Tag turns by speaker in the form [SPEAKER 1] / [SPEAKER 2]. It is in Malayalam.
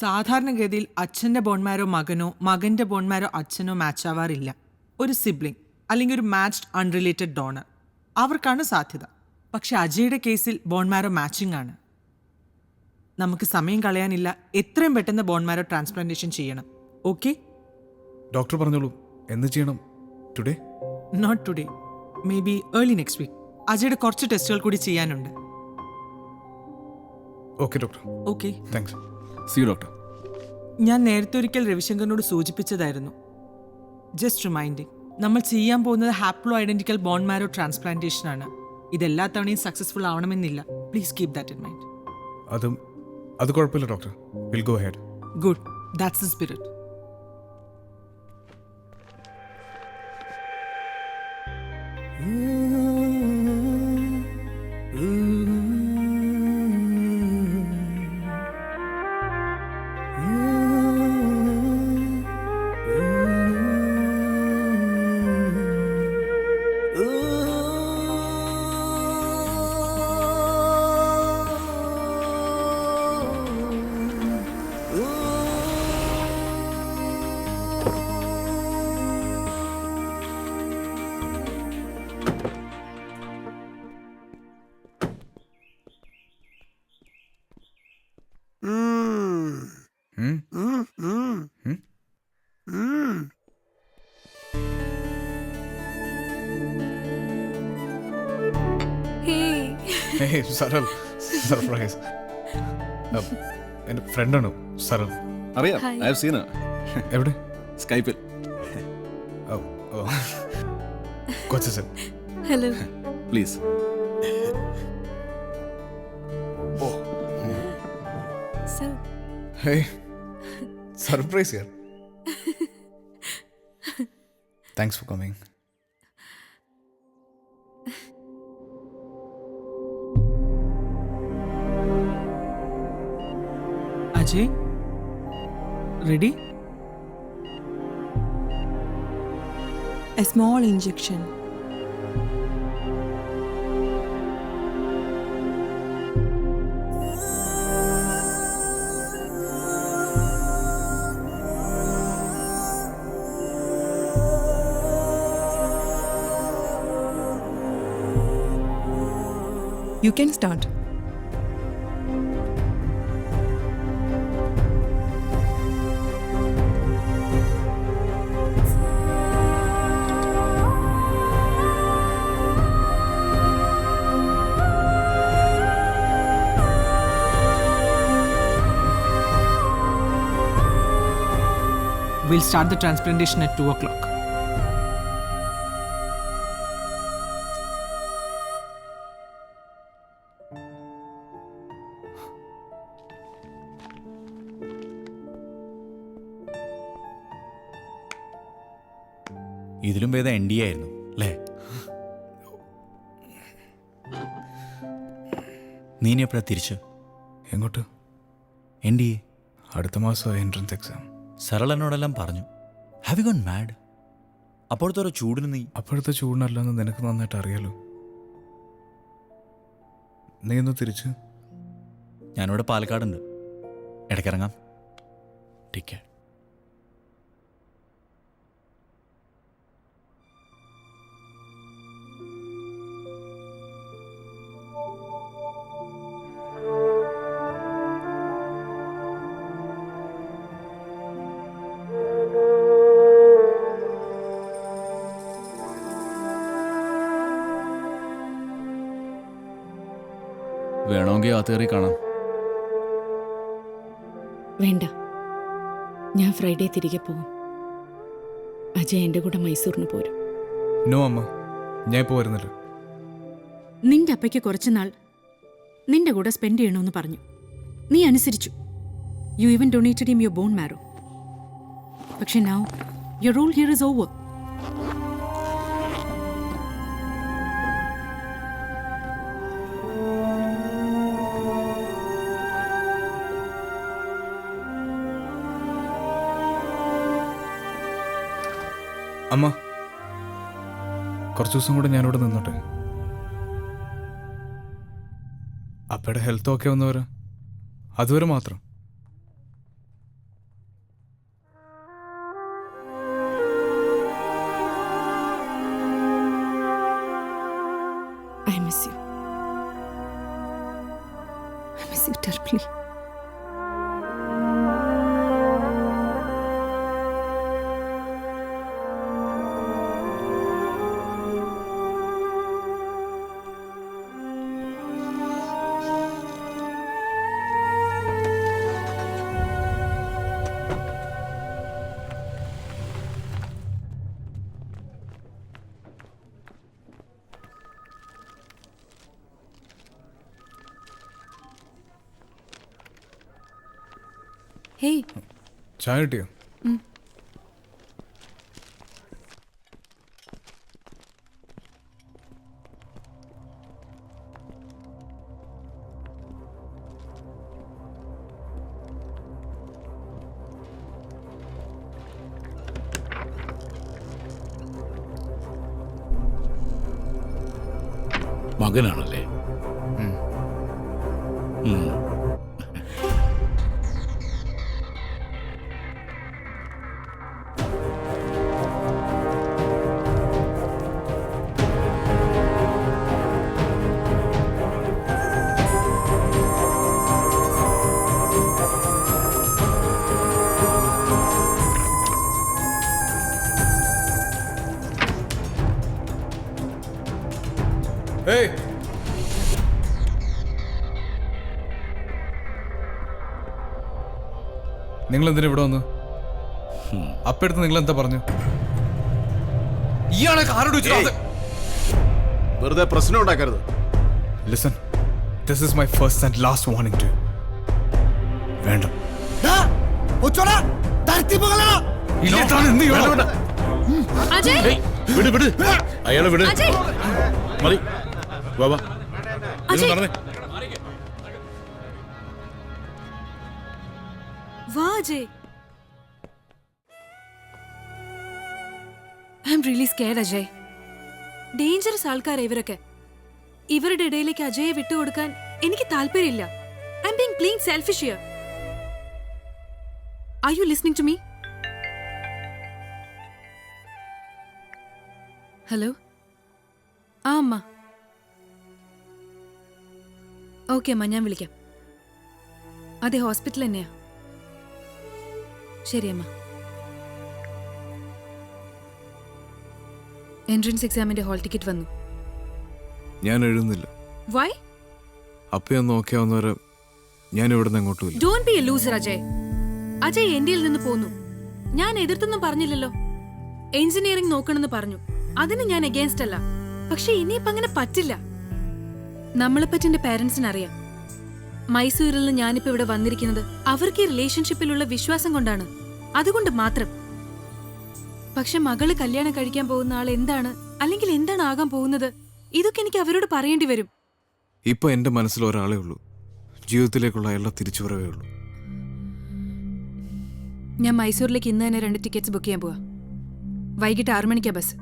[SPEAKER 1] സാധാരണഗതിയിൽ അച്ഛന്റെ ബോൺമാരോ മകനോ മകന്റെ ബോൺമാരോ അച്ഛനോ മാച്ച് ആവാറില്ല. ഒരു സിബ്ലിംഗ് അല്ലെങ്കിൽ ഒരു മാച്ച്ഡ് അൺറിലേറ്റഡ് ഡോണർ അവർക്കാണ് സാധ്യത. പക്ഷെ അജയുടെ കേസിൽ ബോൺമാരോ മാച്ചിങ് ആണ്. നമുക്ക് സമയം കളയാനില്ല. എത്രയും പെട്ടെന്ന് ബോൺമാരോ ട്രാൻസ്പ്ലാന്റേഷൻ ചെയ്യണം. ഓക്കെ?
[SPEAKER 2] ഡോക്ടർ പറഞ്ഞോളൂ. എന്ന് ചെയ്യണം? Today
[SPEAKER 1] not today maybe early next week അജയുടെ കുറച്ച് ടെസ്റ്റുകൾ കൂടി ചെയ്യാനുണ്ട്.
[SPEAKER 2] Okay doctor
[SPEAKER 1] okay
[SPEAKER 2] thanks
[SPEAKER 3] see doctor
[SPEAKER 1] ഞാൻ നേരത്തെ ഒരിക്കൽ രവിശങ്കറിനോട് സൂചിപ്പിച്ചതായിരുന്നു. ജസ്റ്റ് റിമൈൻഡിങ് നമ്മൾ ചെയ്യാൻ പോകുന്നത് haplo identical bone marrow transplantation ആണ്. ഇതെല്ലാ തവണയും സക്സസ്ഫുൾ ആവണമെന്നില്ല. Please keep that in mind
[SPEAKER 2] അതും അത് കുഴപ്പമില്ല doctor will go head
[SPEAKER 1] good that's the spirit
[SPEAKER 2] Saral surprise എന്റെ ഫ്രണ്ടാണ് സരൽ
[SPEAKER 3] അറിയാം. ഐ ഹാവ് സീൻ
[SPEAKER 2] എവിടെ?
[SPEAKER 3] സ്കൈപ്പിൽ
[SPEAKER 2] ഓ ഓ. കൊച്ചു
[SPEAKER 4] hello
[SPEAKER 3] please
[SPEAKER 4] so
[SPEAKER 2] hey surprise here. Thanks for coming.
[SPEAKER 1] Ajay, ready?
[SPEAKER 4] A small injection You can start.
[SPEAKER 1] We'll start the transplantation at 2 o'clock.
[SPEAKER 5] ഇതിലും ഭേദം എൻ ഡി ആയിരുന്നു അല്ലേ? നീ ഇനി എപ്പോഴാ തിരിച്ച്?
[SPEAKER 2] എങ്ങോട്ട്?
[SPEAKER 5] എൻ ഡി എ
[SPEAKER 2] അടുത്ത മാസം എൻട്രൻസ് എക്സാം
[SPEAKER 5] സരൾ എന്നോടെല്ലാം പറഞ്ഞു ഹാവ് യു ഗോൺ മാഡ് അപ്പോഴത്തെ ഒരു ചൂടിന് നീ
[SPEAKER 2] അപ്പോഴത്തെ ചൂടിനല്ലെന്ന് നിനക്ക് നന്നായിട്ട് അറിയാലോ? നീ ഒന്ന് തിരിച്ച്.
[SPEAKER 5] ഞാനിവിടെ പാലക്കാടുണ്ട്. ഇടയ്ക്കിറങ്ങാം. ടേക്ക്
[SPEAKER 3] വേണമെങ്കിൽ ആ തേറി കാണാം.
[SPEAKER 6] വേണ്ട. ഞാൻ ഫ്രൈഡേ തിരികെ പോകും. അജയ് എന്റെ കൂടെ മൈസൂറിന് പോരും.
[SPEAKER 2] നോ അമ്മ ഞാൻ ഇപ്പോൾ വരുന്നില്ല.
[SPEAKER 6] നിന്റെ അപ്പയ്ക്ക് കുറച്ചുനാൾ നിന്റെ കൂടെ സ്പെൻഡ് ചെയ്യണമെന്ന് പറഞ്ഞു. നീ അനുസരിച്ചു. You even donated him your bone marrow പക്ഷെ now your role here is over
[SPEAKER 2] അമ്മ കുറച്ച് ദിവസം കൂടെ ഞാനിവിടെ നിന്നോട്ടെ. അപ്പയുടെ ഹെൽത്ത് ഓക്കെ വന്നവര്? അതുവരെ മാത്രം.
[SPEAKER 4] I miss you I miss you terribly Hey,
[SPEAKER 2] ചായ കിട്ടിയോ?
[SPEAKER 7] മകനാണല്ലേ?
[SPEAKER 2] നിങ്ങൾ എന്തിനാ ഇവിടെ വന്ന്? അപ്പെടുത്ത് നിങ്ങൾ എന്താ പറഞ്ഞു? ഇയാളെ ആരോട്
[SPEAKER 3] വെറുതെ പ്രശ്നം ഉണ്ടാക്കരുത്.
[SPEAKER 2] Listen this is my first and last warning to വേണ്ട.
[SPEAKER 7] അയാളെ വിട്. മതി. വാ വാ. നടന്നേ.
[SPEAKER 4] വാ I'm really scared Ajay. Dangerous ആൾക്കാരാണ് ഇവരൊക്കെ. ഇവരുടെ ഇടയിലേക്ക് അജയെ വിട്ടുകൊടുക്കാൻ എനിക്ക് താല്പര്യമില്ല. I'm being clean selfish here. Are you listening to me hello ആ അമ്മ. ഓക്കെ അമ്മ ഞാൻ വിളിക്കാം. അതെ ഹോസ്പിറ്റൽ തന്നെയാ. ശരി അമ്മ എൻട്രൻസ് എക്സാമിന്റെ ഹോൾ ടിക്കറ്റ് വന്നു.
[SPEAKER 2] ഞാൻ എഴുതുന്നില്ല.
[SPEAKER 4] വൈ
[SPEAKER 2] അപ്പയൊന്ന് ഓക്കെ ആവുന്നവരെ ഞാൻ ഇവിടുന്ന് അങ്ങോട്ടും ഇല്ല.
[SPEAKER 4] Don't be a loser Ajay. Ajay ഇന്ത്യയിൽ നിന്ന് പോന്നു. ഞാൻ എതിർത്തൊന്നും പറഞ്ഞില്ലല്ലോ. എഞ്ചിനീയറിംഗ് നോക്കണമെന്ന് പറഞ്ഞു. അതിന് ഞാൻ അഗേൻസ്റ്റ് അല്ല. പക്ഷെ ഇനിയിപ്പങ്ങനെ പറ്റില്ല. നമ്മളെപ്പറ്റി എന്റെ പാരന്റ്സിന് അറിയാം. മൈസൂരിൽ നിന്ന് ഞാനിപ്പോ ഇവിടെ വന്നിരിക്കുന്നത് അവർക്ക് ഈ റിലേഷൻഷിപ്പിലുള്ള വിശ്വാസം കൊണ്ടാണ്. അതുകൊണ്ട് മാത്രം. പക്ഷെ മകൾ കല്യാണം കഴിക്കാൻ പോകുന്ന ആൾ എന്താണ്? അല്ലെങ്കിൽ എന്താണ് ആകാൻ പോകുന്നത്? ഇതൊക്കെ എനിക്ക് അവരോട് പറയേണ്ടി വരും.
[SPEAKER 2] ഇപ്പൊ എന്റെ മനസ്സിൽ ഒരാളേ ഉള്ളൂ. ജീവിതത്തിലേക്കുള്ള അയാളുടെ തിരിച്ചുവരവേ ഉള്ളൂ.
[SPEAKER 4] ഞാൻ മൈസൂരിലേക്ക് ഇന്ന് തന്നെ രണ്ട് ടിക്കറ്റ്സ് ബുക്ക് ചെയ്യാൻ പോവാ. വൈകിട്ട് ആറു മണിക്കാ ബസ്